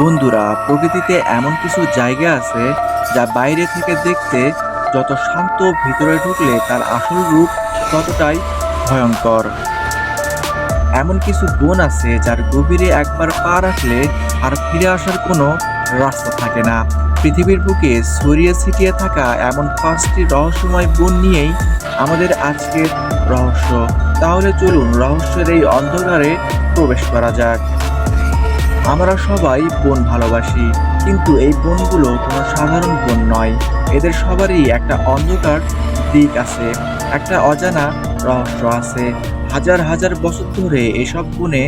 বন্ধুরা, প্রকৃতিতে এমন কিছু জায়গা আছে যা বাইরে থেকে দেখতে যত শান্ত ভিতরে ঢুকলে তার আসল রূপ ততটাই ভয়ঙ্কর। এমন কিছু বন আছে যার গভীরে একবার পা রাখলে আর ফিরে আসার কোনো রাস্তা থাকে না। পৃথিবীর বুকে ছড়িয়ে ছিটিয়ে থাকা এমন পাঁচটি রহস্যময় বন নিয়েই আমাদের আজকের রহস্য। তাহলে চলুন রহস্যের এই অন্ধকারে প্রবেশ করা যাক। আমরা সবাই বোন ভালোবাসি, কিন্তু এই বনগুলো কোনো সাধারণ বন নয়। এদের সবারই একটা অন্ধকার দিক আছে, একটা অজানা রহস্য আছে। হাজার হাজার বছর ধরে এসব বনে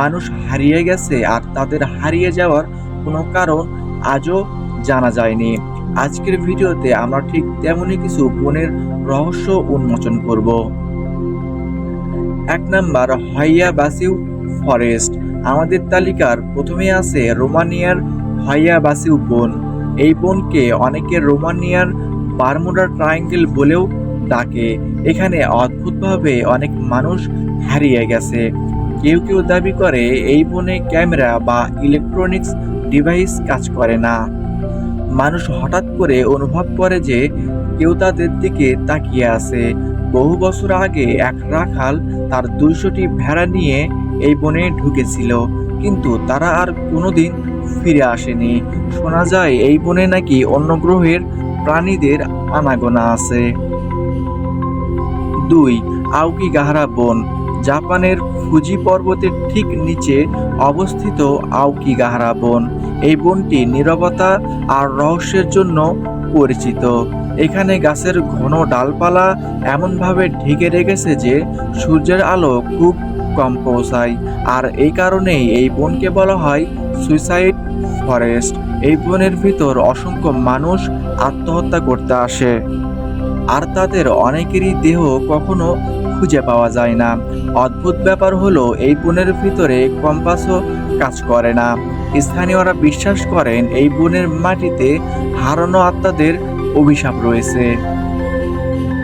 মানুষ হারিয়ে গেছে আর তাদের হারিয়ে যাওয়ার কোনো কারণ আজও জানা যায়নি। আজকের ভিডিওতে আমরা ঠিক তেমনই কিছু বনের রহস্য উন্মোচন করব। এক নাম্বার হাইয়া বাসিউ ফরেস্ট। আমাদের তালিকার প্রথমে আছে রোমানিয়ার হাইয়া বাসিউ বন। এই বনকে অনেকে রোমানিয়ার বারমুডা ট্রায়াঙ্গেল বলেও ডাকে। এখানে অদ্ভুতভাবে অনেক মানুষ হারিয়ে গেছে। কেউ কেউ দাবি করে এই বনে ক্যামেরা বা ইলেকট্রনিক্স ডিভাইস কাজ করে না। মানুষ হঠাৎ করে অনুভব করে যে কেউ তাদের দিকে তাকিয়ে আছে। বহু বছর আগে এক রাখাল তার দুইশোটি ভেড়া নিয়ে এই বনে ঢুকেছিল, কিন্তু তারা আর কোনোদিন ফিরে আসেনি। শোনা যায়, এই বনে নাকি অন্য গ্রহের প্রাণীদের আনাগোনা আছে। দুই আউকি গাহারা বন। জাপানের ফুজি পর্বতের ঠিক নিচে অবস্থিত আউকি গাহারা বন। এই বনটি নীরবতা আর রহস্যের জন্য পরিচিত। এখানে গাছের ঘন ডালপালা এমনভাবে ঢেকে রেখেছে যে সূর্যের আলো খুব কম পৌঁছায়। আর এই কারণেই এই বনকে বলা হয় সুইসাইড ফরেস্ট এই বনের ভিতর অসংখ্য মানুষ আত্মহত্যা করতে আসে। আর তাদের অনেকেরই দেহ কখনো খুঁজে পাওয়া যায় না। অদ্ভুত ব্যাপার হলো এই বনের ভিতরে কম্পাসও কাজ করে না। স্থানীয়রা বিশ্বাস করেন এই বনের মাটিতে হারানো আত্মাদের অভিশাপ রয়েছে।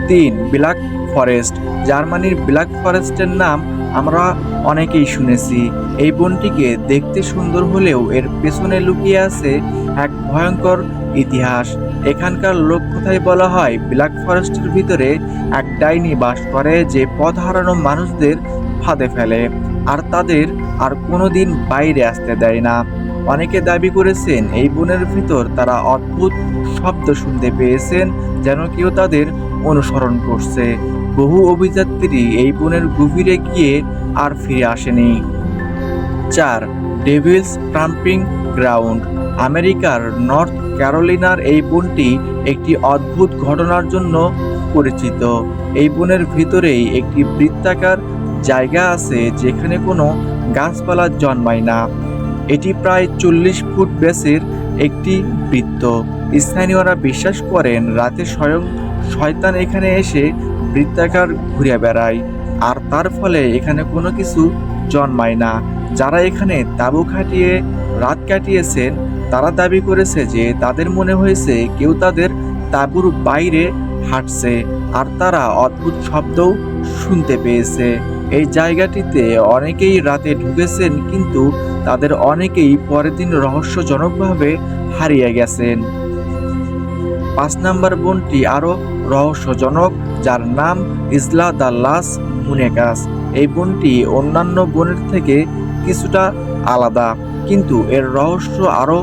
তিন, ব্ল্যাক ফরেস্ট। জার্মানির ব্ল্যাক ফরেস্টের নাম আমরা অনেকেই শুনেছি, এই বনটিকে দেখতে সুন্দর হলেও এর পেছনে লুকিয়ে আছে এক ভয়ঙ্কর ইতিহাস। এখানকার লোক লোককথায় বলা হয়, ব্ল্যাক ফরেস্টের ভিতরে এক ডাইনি বাস করে যে পথ হারানো মানুষদের ফাঁদে ফেলে, আর তাদের আর কোনো দিন বাইরে আসতে দেয় না। অনেকে দাবি করেছেন, এই বনের ভিতর তারা অদ্ভুত শব্দ শুনতে পেয়েছেন, যেন কেউ তাদের অনুসরণ করছে। বহু অভিযাত্রী এই বনের গভীরে গিয়ে আর ফিরে আসেনি। চার, ডেভিলস ট্রাম্পিং গ্রাউন্ড। আমেরিকার নর্থ ক্যারোলিনার এই বনটি একটি অদ্ভুত ঘটনার জন্য পরিচিত। এই বনের ভিতরেই একটি বৃত্তাকার জায়গা আছে যেখানে কোনো গাছপালা জন্মায় না। এটি প্রায় চল্লিশ ফুট ব্যাসের একটি বৃত্ত। স্থানীয়রা বিশ্বাস করেন রাতে স্বয়ং শয়তান এখানে এসে বৃত্তাকার ঘুরে বেড়ায়, আর তার ফলে এখানে কোনো কিছু জন্মায় না। যারা এখানে তাঁবু খাটিয়ে রাত কাটিয়েছেন, তারা দাবি করেছে যে তাদের মনে হয়েছে কেউ তাদের তাঁবুর বাইরে হাঁটছে, আর তারা অদ্ভুত শব্দও শুনতে পেয়েছে। এই জায়গাটিতে অনেকেই রাতে ঢুকেছেন, কিন্তু তাদের অনেকেই পরের দিন রহস্যজনকভাবে হারিয়ে গেছেন। পাঁচ নাম্বার বনটি আরও রহস্যজনক। যার নাম ইসলা দ্য লাস মুনেকাস এই বনটি অন্যান্য বনের থেকে কিছুটা আলাদা, কিন্তু এর রহস্য আরও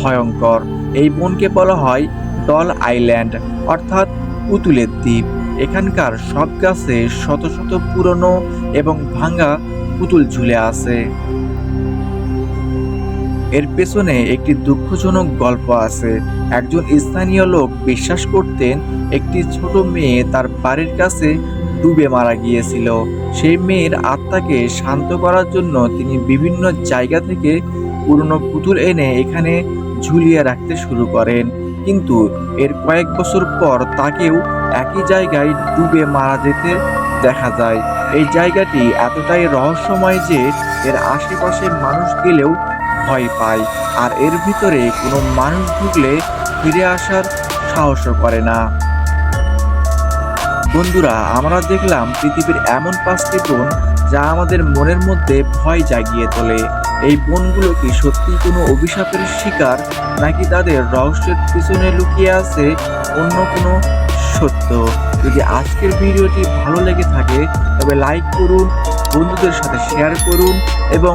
ভয়ঙ্কর। এই বনকে বলা হয় ডল আইল্যান্ড, অর্থাৎ পুতুলের দ্বীপ। এখানকার সব গাছে শত শত পুরনো এবং ভাঙা পুতুল ঝুলে আছে। এর পেছনে একটি দুঃখজনক গল্প আছে। একজন স্থানীয় লোক বিশ্বাস করতেন একটি ছোট মেয়ে তার বাড়ির কাছে ডুবে মারা গিয়েছিল। সেই মেয়ের আত্মাকে শান্ত করার জন্য তিনি বিভিন্ন জায়গা থেকে পুরনো পুতুল এনে এখানে ঝুলিয়ে রাখতে শুরু করেন। কিন্তু এর কয়েক বছর পর তাকেও একই জায়গায় ডুবে মারা যেতে দেখা যায়। এই জায়গাটি এতটাই রহস্যময় যে এর আশেপাশে মানুষ গেলেও ভয় পায়, আর এর ভিতরে কোনো মানুষ ঢুকলে ফিরে আসার সাহসও করে না। বন্ধুরা, আমরা দেখলাম পৃথিবীর এমন পাঁচটি বন যা আমাদের মনের মধ্যে ভয় জাগিয়ে তোলে। এই বনগুলো কি সত্যি কোনো অভিশাপের শিকার, নাকি তাদের রহস্যের পিছনে লুকিয়ে আছে অন্য কোনো সত্য? যদি আজকের ভিডিওটি ভালো লেগে থাকে, তবে লাইক করুন, বন্ধুদের সাথে শেয়ার করুন, এবং